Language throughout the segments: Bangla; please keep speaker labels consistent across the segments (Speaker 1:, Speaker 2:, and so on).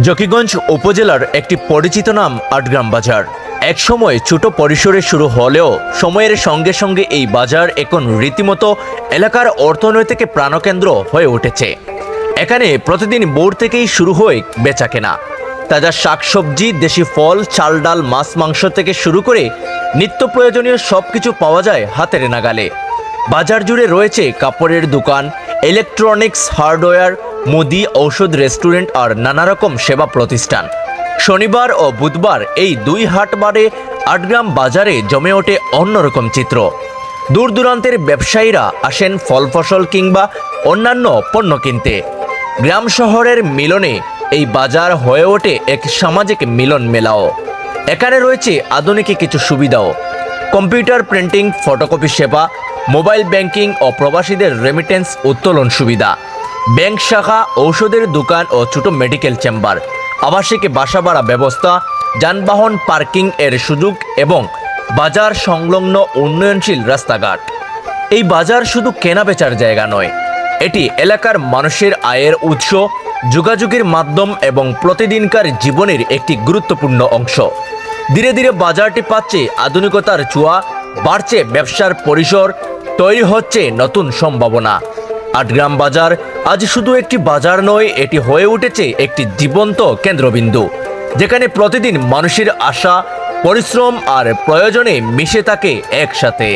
Speaker 1: জকিগঞ্জ উপজেলার একটি পরিচিত নাম আটগ্রাম বাজার। একসময় ছোট পরিসরে শুরু হলেও সময়ের সঙ্গে সঙ্গে এই বাজার এখন রীতিমতো এলাকার অর্থনৈতিক প্রাণকেন্দ্র হয়ে উঠেছে। এখানে প্রতিদিন বোর থেকেই শুরু হয় বেচাকেনা। তাজা শাকসবজি, দেশি ফল, চাল ডাল, মাছ, মাংস থেকে শুরু করে নিত্য প্রয়োজনীয় সব কিছু পাওয়া যায় হাতের নাগালে। বাজার জুড়ে রয়েছে কাপড়ের দোকান ইলেকট্রনিক্স হার্ডওয়্যার মুদি ঔষধ রেস্টুরেন্ট আর নানা রকম সেবা প্রতিষ্ঠান। শনিবার ও বুধবার এই দুই হাটবারে আটগ্রাম বাজারে জমে ওঠে অন্যরকম চিত্র। দূর দূরান্তের ব্যবসায়ীরা আসেন ফল ফসল কিংবা অন্যান্য পণ্য কিনতে। গ্রাম শহরের মিলনে এই বাজার হয়ে ওঠে এক সামাজিক মিলন মেলাও। এখানে রয়েছে আধুনিক কিছু সুবিধাও। কম্পিউটার প্রিন্টিং, ফটোকপি সেবা, মোবাইল ব্যাংকিং ও প্রবাসীদের রেমিটেন্স উত্তোলন সুবিধা। ব্যাংক শাখা, ঔষধের দোকান ও ছোট মেডিকেল চেম্বার, আবাসিক বাসা ভাড়া ব্যবস্থা, যানবাহন পার্কিং এর সুযোগ এবং বাজার সংলগ্ন উন্নয়নশীল রাস্তাঘাট। এই বাজার শুধু কেনা বেচার জায়গা নয়, এটি এলাকার মানুষের আয়ের উৎস, যোগাযোগের মাধ্যম এবং প্রতিদিনকার জীবনের একটি গুরুত্বপূর্ণ অংশ। ধীরে ধীরে বাজারটি পাচ্ছে আধুনিকতার ছোঁয়া বাড়ছে ব্যবসার পরিসর, তৈরি হচ্ছে নতুন সম্ভাবনা। আটগ্রাম বাজার আজ শুধু একটি বাজার নয়, এটি হয়ে উঠেছে একটি জীবন্ত কেন্দ্রবিন্দু, যেখানে প্রতিদিন মানুষের আশা, পরিশ্রম আর প্রয়োজনে মিশে থাকে একসাথে।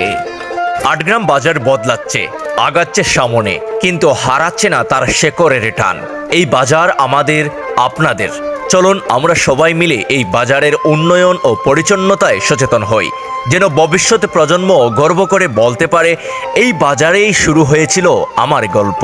Speaker 1: আটগ্রাম বাজার বদলাচ্ছে, আগাচ্ছে সামনে, কিন্তু হারাচ্ছে না তার শেকড়ের টান। এই বাজার আমাদের, আপনাদের। চলুন আমরা সবাই মিলে এই বাজারের উন্নয়ন ও পরিচ্ছন্নতায় সচেতন হই, যেন ভবিষ্যৎ প্রজন্ম গর্ব করে বলতে পারে, এই বাজারেই শুরু হয়েছিল আমার গল্প।